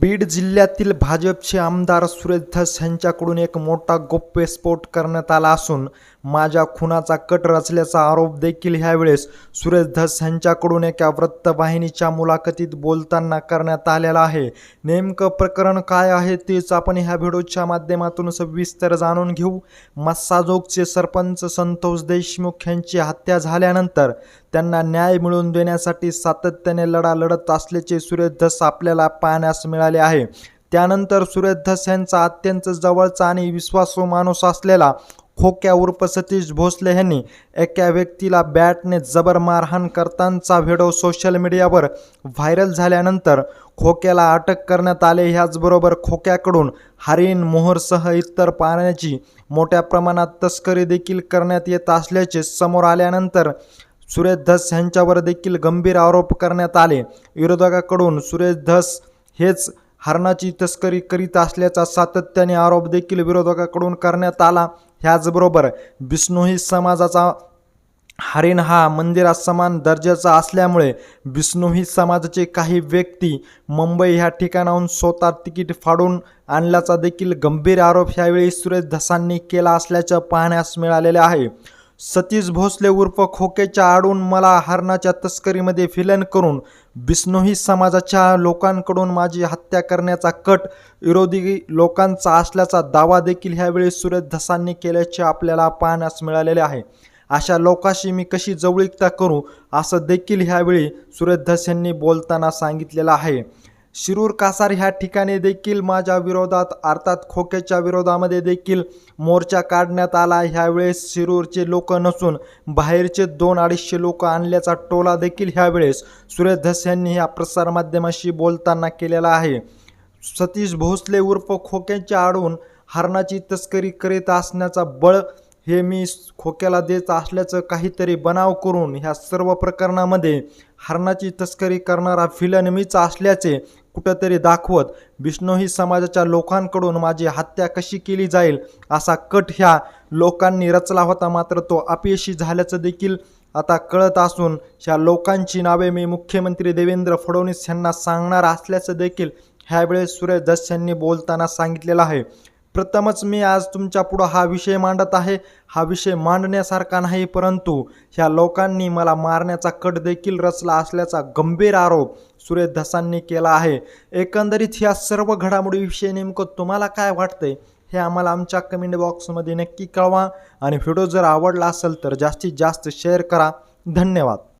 बीड जिल्ह्यातील भाजपचे आमदार सुरेश धस यांच्याकडून एक मोठा गोप्यस्फोट करण्यात आला असून माझ्या खुनाचा कट रचल्याचा आरोप देखील ह्यावेळेस सुरेश धस यांच्याकडून एका वृत्तवाहिनीच्या मुलाखतीत बोलताना करण्यात आलेला आहे. नेमकं प्रकरण काय आहे तेच आपण ह्या व्हिडिओच्या माध्यमातून सविस्तर जाणून घेऊ. मस्साजोगचे सरपंच संतोष देशमुख यांची हत्या झाल्यानंतर त्यांना न्याय मिळवून देण्यासाठी सातत्याने लढा लढत असल्याचे सुरेश धस आपल्याला पाहण्यास मिळाले. आहे. त्यानंतर सुरेश धस यांचा अत्यंत जवळचा आणि विश्वासू माणूस असलेला खोक्या उर्फ सतीश भोसले यांनी एका व्यक्तीला बॅटने जबर मारहाण करतानाचा व्हिडिओ सोशल मीडियावर व्हायरल झाल्यानंतर खोक्याला अटक करण्यात आले. ह्याचबरोबर खोक्याकडून हरिण मोहरसह इतर पाण्याची मोठ्या प्रमाणात तस्करी देखील करण्यात येत असल्याचे समोर आल्यानंतर सुरेश धस यांच्यावर देखील गंभीर आरोप करण्यात आले. विरोधकाकडून सुरेश धस हेच हरणाची तस्करी करीत असल्याचा सातत्याने आरोप देखील विरोधकाकडून करण्यात आला. ह्याचबरोबर बिष्णोही समाजाचा हरिण हा मंदिरात समान दर्जाचा असल्यामुळे बिष्णोही समाजाचे काही व्यक्ती मुंबई ह्या ठिकाणाहून स्वतः तिकीट फाडून आणल्याचा देखील गंभीर आरोप ह्यावेळी सुरेश धसांनी केला असल्याचं पाहण्यास मिळालेले आहे. सतीश भोसले उर्फ खोकेच्या आडून मला हरणाच्या तस्करीमध्ये फिलन करून बिस्नोही समाजाच्या लोकांकडून माझी हत्या करण्याचा कट विरोधी लोकांचा असल्याचा दावा देखील ह्यावेळी सुरेश धसांनी केल्याचे आपल्याला पाहण्यास मिळालेले आहे. अशा लोकांशी मी कशी जवळीकता करू असं देखील ह्यावेळी सुरेश धस यांनी बोलताना सांगितलेलं आहे. शिरूर कासार ह्या ठिकाणी देखील माझ्या विरोधात अर्थात खोक्याच्या विरोधामध्ये देखील मोर्चा काढण्यात आला ह्यावेळेस शिरूरचे लोक नसून बाहेरचे दोन अडीचशे लोक आणल्याचा टोला देखील ह्यावेळेस सुरेश धस यांनी ह्या प्रसारमाध्यमाशी बोलताना केलेला आहे. सतीश भोसले उर्फ खोक्यांच्या आडून हरणाची तस्करी करीत असण्याचा बळ हे मी खोक्याला देत असल्याचं काहीतरी बनाव करून ह्या सर्व प्रकरणामध्ये हरणाची तस्करी करणारा फिलन मीच असल्याचे कुठंतरी दाखवत बिष्णोही समाजाच्या लोकांकडून माझी हत्या कशी केली जाईल? असा कट ह्या लोकांनी रचला होता मात्र तो अपयशी झाल्याचं देखील आता कळत असून ह्या लोकांची नावे मी मुख्यमंत्री देवेंद्र फडणवीस यांना सांगणार असल्याचं देखील ह्यावेळेस सुरेश दस यांनी बोलताना सांगितलेलं आहे. प्रथमच मी आज तुमच्या पुढं हा विषय मांडत आहे. हा विषय मांडण्यासारखा नाही परंतु ह्या लोकांनी मला मारण्याचा कट देखील रचला असल्याचा गंभीर आरोप सुरेश धसांनी केला आहे. एकंदरीत ह्या सर्व घडामोडीविषयी नेमकं तुम्हाला काय वाटतंय हे आम्हाला आमच्या कमेंट बॉक्समध्ये नक्की कळवा. आणि व्हिडिओ जर आवडला असेल तर जास्तीत जास्त शेअर करा. धन्यवाद.